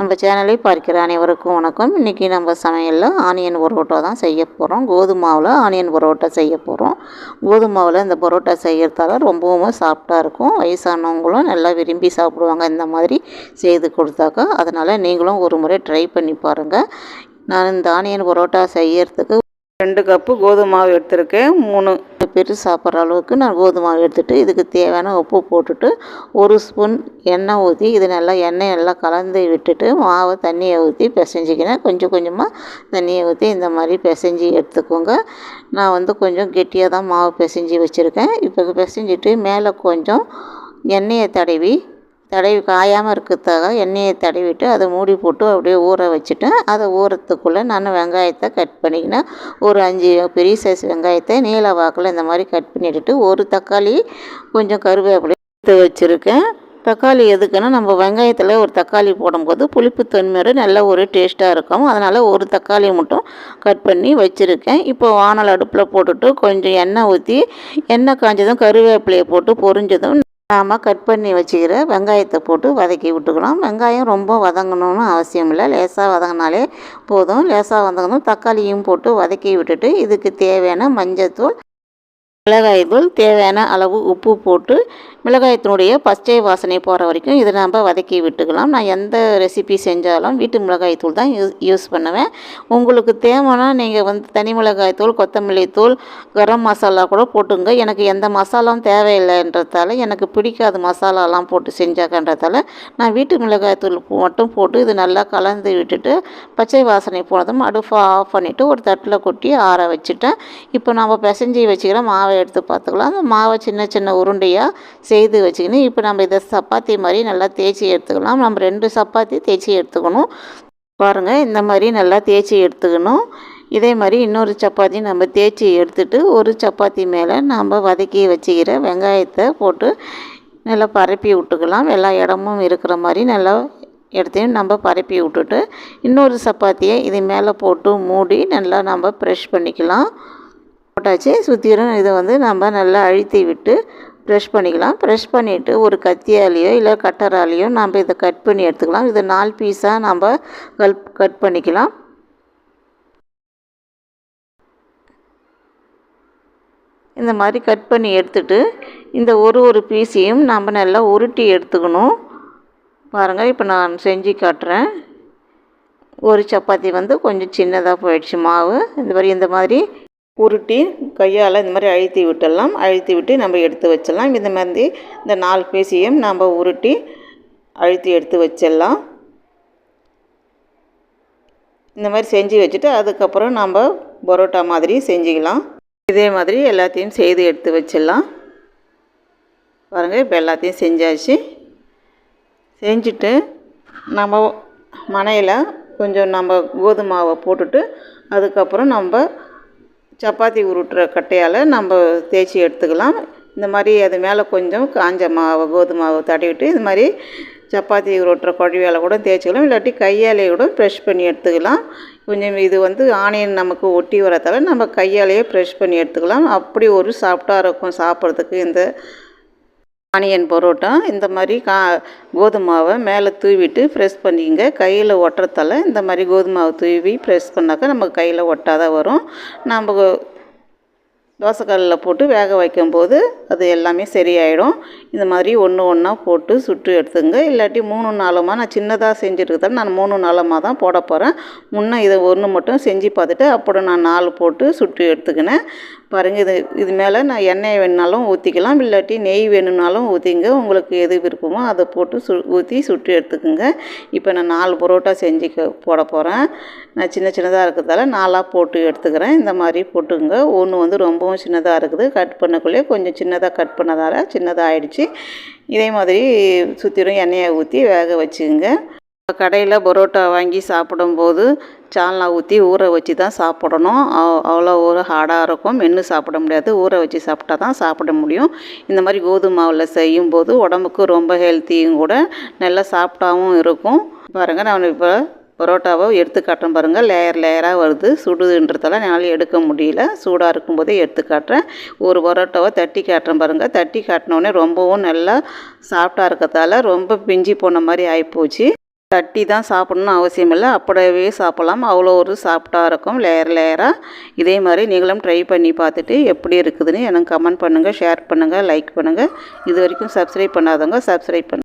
நம்ம சேனலை பார்க்கிற அனைவருக்கும் வணக்கம். இன்றைக்கி நம்ம சமையலில் ஆனியன் பரோட்டா தான் செய்ய போகிறோம் கோதுமாவில் ஆனியன் பரோட்டா செய்ய போகிறோம் கோதுமாவில் இந்த பரோட்டா செய்கிறதால ரொம்பவும் சாஃப்டாக இருக்கும். வயசானவங்களும் நல்லா விரும்பி சாப்பிடுவாங்க இந்த மாதிரி செய்து கொடுத்தாக்கா. அதனால் நீங்களும் ஒரு முறை ட்ரை பண்ணி பாருங்கள் நான் இந்த ஆனியன் பரோட்டா செய்யறதுக்கு ரெண்டு கப்பு கோதுமை மாவு எடுத்திருக்கேன். மூணு பேர் சாப்பிட்ற அளவுக்கு நான் கோதுமை மாவு எடுத்துகிட்டு இதுக்கு தேவையான உப்பு போட்டுட்டு ஒரு ஸ்பூன் எண்ணெய் ஊற்றி இது நல்லா எண்ணெய் நல்லா கலந்து விட்டுட்டு மாவை தண்ணியை ஊற்றி பிசைஞ்சிக்கினேன். கொஞ்சம் கொஞ்சமாக தண்ணியை ஊற்றி இந்த மாதிரி பிசைஞ்சி எடுத்துக்கோங்க. நான் வந்து கொஞ்சம் கெட்டியாக தான் மாவு பிசைஞ்சி வச்சுருக்கேன். இப்போ பிசைஞ்சிட்டு மேலே கொஞ்சம் எண்ணெயை தடவி தடவி காயாமல் இருக்கிறதுக்காக எண்ணெயை தடவிட்டு அதை மூடி போட்டு அப்படியே ஊற வச்சுட்டு அதை ஊறத்துக்குள்ளே நான் வெங்காயத்தை கட் பண்ணிக்கினேன். ஒரு அஞ்சு பெரிய சைஸ் வெங்காயத்தை நீல வாக்கில் இந்த மாதிரி கட் பண்ணிவிட்டு ஒரு தக்காளி கொஞ்சம் கருவேப்பிலை எடுத்து வச்சுருக்கேன். தக்காளி எதுக்குன்னா நம்ம வெங்காயத்தில் ஒரு தக்காளி போடும்போது புளிப்பு தன்மையோடு நல்ல ஒரு டேஸ்ட்டாக இருக்கும். அதனால் ஒரு தக்காளி மட்டும் கட் பண்ணி வச்சுருக்கேன். இப்போ வானல் அடுப்பில் போட்டுட்டு கொஞ்சம் எண்ணெய் ஊற்றி எண்ணெய் காஞ்சதும் கருவேப்பிலையை போட்டு பொரிஞ்சதும் நாம் கட் பண்ணி வச்சுக்கிற வெங்காயத்தை போட்டு வதக்கி விட்டுக்கலாம் வெங்காயம் ரொம்ப வதங்கணும்னு அவசியம் இல்லை. லேசாக வதங்கினாலே போதும். லேசாக வதங்கணும். தக்காளியும் போட்டு வதக்கி விட்டுட்டு இதுக்கு தேவையான மஞ்சத்தூள் மிளகாய்த்தூள் தேவையான அளவு உப்பு போட்டு மிளகாயத்தினுடைய பச்சை வாசனை போகிற வரைக்கும் இதை நம்ம வதக்கி விட்டுக்கலாம். நான் எந்த ரெசிபி செஞ்சாலும் வீட்டு மிளகாய்த்தூள் தான் யூஸ் யூஸ் பண்ணுவேன். உங்களுக்கு தேவைன்னா நீங்கள் வந்து தனி மிளகாய்த்தூள் கொத்தமல்லி தூள் கரம் மசாலா கூட போட்டுங்க. எனக்கு எந்த மசாலாவும் தேவையில்லைன்றதால எனக்கு பிடிக்காத மசாலாலாம் போட்டு செஞ்சாக்கன்றதால நான் வீட்டு மிளகாய்த்தூள் மட்டும் போட்டு இது நல்லா கலந்து விட்டுட்டு பச்சை வாசனை போனதும் அடுப்பை ஆஃப் பண்ணிவிட்டு ஒரு தட்டில் கொட்டி ஆற வச்சுட்டேன். இப்போ நம்ம பிசைஞ்சி வச்சுக்கிற மாவை எடுத்து பார்த்துக்கலாம். அந்த மாவை சின்ன சின்ன உருண்டையாக செய்து வச்சுக்கணும் இப்போ நம்ம இதை சப்பாத்தி மாதிரி நல்லா தேய்ச்சி எடுத்துக்கலாம். நம்ம ரெண்டு சப்பாத்தி தேய்ச்சி எடுத்துக்கணும். பாருங்கள் இந்த மாதிரி நல்லா தேய்ச்சி எடுத்துக்கணும். இதே மாதிரி இன்னொரு சப்பாத்தி நம்ம தேய்ச்சி எடுத்துட்டு ஒரு சப்பாத்தி மேலே நம்ம வதக்கி வச்சுக்கிற வெங்காயத்தை போட்டு நல்லா பரப்பி விட்டுக்கலாம். எல்லா இடமும் இருக்கிற மாதிரி நல்லா எடுத்தையும் நம்ம பரப்பி விட்டுட்டு இன்னொரு சப்பாத்தியை இது மேலே போட்டு மூடி நல்லா நம்ம ப்ரெஷ் பண்ணிக்கலாம். போட்டாச்சு. சுற்றிலும் இதை வந்து நம்ம நல்லா அழுத்தி விட்டு ப்ரெஷ் பண்ணிக்கலாம். ப்ரெஷ் பண்ணிவிட்டு ஒரு கத்தியாலேயோ இல்லை கட்டராலேயோ நம்ம இதை கட் பண்ணி எடுத்துக்கலாம். இதை நாலு பீஸாக நம்ம கல் கட் பண்ணிக்கலாம். இந்த மாதிரி கட் பண்ணி எடுத்துட்டு இந்த ஒரு ஒரு பீஸையும் நம்ம நல்லா உருட்டி எடுத்துக்கணும். பாருங்கள் இப்போ நான் செஞ்சு காட்டுறேன். ஒரு சப்பாத்தி வந்து கொஞ்சம் சின்னதாக போயிடுச்சு மாவு. இந்த மாதிரி இந்த மாதிரி உருட்டி கையால் இந்த மாதிரி அழுத்தி விட்டுடலாம். அழுத்தி விட்டு நம்ம எடுத்து வச்சிடலாம். இந்த மாதிரி இந்த நாலு பீஸையும் நம்ம உருட்டி அழுத்தி எடுத்து வச்சிடலாம். இந்த மாதிரி செஞ்சு வச்சுட்டு அதுக்கப்புறம் நம்ம பரோட்டா மாதிரி செஞ்சுக்கலாம். இதே மாதிரி எல்லாத்தையும் செய்து எடுத்து வச்சிடலாம். பாருங்கள் இப்போ எல்லாத்தையும் செஞ்சாச்சு. செஞ்சுட்டு நம்ம மனையில் கொஞ்சம் நம்ம கோதுமாவை போட்டுட்டு அதுக்கப்புறம் நம்ம சப்பாத்தி உருட்டுற கட்டையால் நம்ம தேய்ச்சி எடுத்துக்கலாம். இந்த மாதிரி அது மேலே கொஞ்சம் காஞ்ச மாவு கோதுமை மாவை தடவிட்டு இது மாதிரி சப்பாத்தி உருட்டுற குழவியால் கூட தேய்ச்சிக்கலாம். இல்லாட்டி கையாலே கூட ப்ரெஷ் பண்ணி எடுத்துக்கலாம். கொஞ்சம் இது வந்து ஆனியன் நமக்கு ஒட்டி வரதால நம்ம கையாலேயே ப்ரெஷ் பண்ணி எடுத்துக்கலாம். அப்படி ஒரு சாஃப்டாக இருக்கும் சாப்பிட்றதுக்கு இந்த ஆனியன் பரோட்டா இந்த மாதிரி கா கோதுமாவை மேலே தூவிட்டு ப்ரெஸ் பண்ணிங்க கையில் ஒட்டுறதால இந்த மாதிரி கோதுமாவை தூவி ப்ரெஸ் பண்ணாக்கா நம்ம கையில் ஒட்டாத வரும். நம்ம தோசைக்கல்லில் போட்டு வேக வைக்கும்போது அது எல்லாமே சரியாயிடும். இந்த மாதிரி ஒன்று ஒன்றா போட்டு சுட்டு எடுத்துங்க. இல்லாட்டி மூணு நாளுமா நான் சின்னதாக செஞ்சுருக்கதால நான் மூணு நாளமாக தான் போட போகிறேன் முன்னே இதை ஒன்று மட்டும் செஞ்சு பார்த்துட்டு அப்புறம் நான் நாலு போட்டு சுட்டு எடுத்துக்கினேன். பாருங்கள் இது இது மேலே நான் எண்ணெய் வேணுனாலும் ஊற்றிக்கலாம் இல்லாட்டி நெய் வேணும்னாலும் ஊற்றிங்க உங்களுக்கு எது விருப்பமோ அதை போட்டு சு ஊற்றி சுட்டு எடுத்துக்கோங்க. இப்போ நான் நாலு பரோட்டா செஞ்சு போட போகிறேன் நான் சின்ன சின்னதாக இருக்கிறதால நாலாக போட்டு எடுத்துக்கிறேன். இந்த மாதிரி போட்டுங்க ஒன்று வந்து ரொம்பவும் சின்னதாக இருக்குது. கட் பண்ணக்குள்ளே கொஞ்சம் சின்னதாக கட் பண்ணதால் சின்னதாக ஆயிடுச்சு. இதே மாதிரி சுற்றிலும் எண்ணெயை ஊற்றி வேக வச்சுக்கோங்க. கடையில் பரோட்டா வாங்கி சாப்பிடும்போது சால்னா ஊற்றி ஊற வச்சு தான் சாப்பிடணும். அவ்வளோ ஒரு ஹார்டாக இருக்கும். மென்று சாப்பிட முடியாது. ஊற வச்சு சாப்பிட்டா தான் சாப்பிட முடியும். இந்த மாதிரி கோதுமை மாவில் செய்யும்போது உடம்புக்கு ரொம்ப ஹெல்த்தியும் கூட நல்லா சாப்பிட்டாவும் இருக்கும். பாருங்கள் நான் இப்போ பரோட்டாவை எடுத்து காட்டுறேன் பாருங்கள் லேயர் லேயராக வருது. சுடுதுன்றதால என்னால் எடுக்க முடியல. சூடாக இருக்கும்போதே எடுத்து காட்டுறேன். ஒரு பரோட்டாவை தட்டி காட்டுறேன் பாருங்கள் தட்டி காட்டினோடனே ரொம்பவும் நல்லா சாஃப்டாக இருக்கிறதால ரொம்ப பிஞ்சி போன மாதிரி ஆகிப்போச்சு தட்டி தான் சாப்பிட்ணுன்னு அவசியம் இல்லை. அப்படியே சாப்பிட்லாம். அவ்வளோ ஒரு சாஃப்டாக இருக்கும். லேயர் லேயராக இதே மாதிரி நீங்களும் ட்ரை பண்ணி பார்த்துட்டு எப்படி இருக்குதுன்னு எனக்கு கமெண்ட் பண்ணுங்கள் ஷேர் பண்ணுங்கள் லைக் பண்ணுங்கள் இது வரைக்கும் சப்ஸ்கிரைப் பண்ணாதவங்க சப்ஸ்கிரைப் பண்ணுங்கள்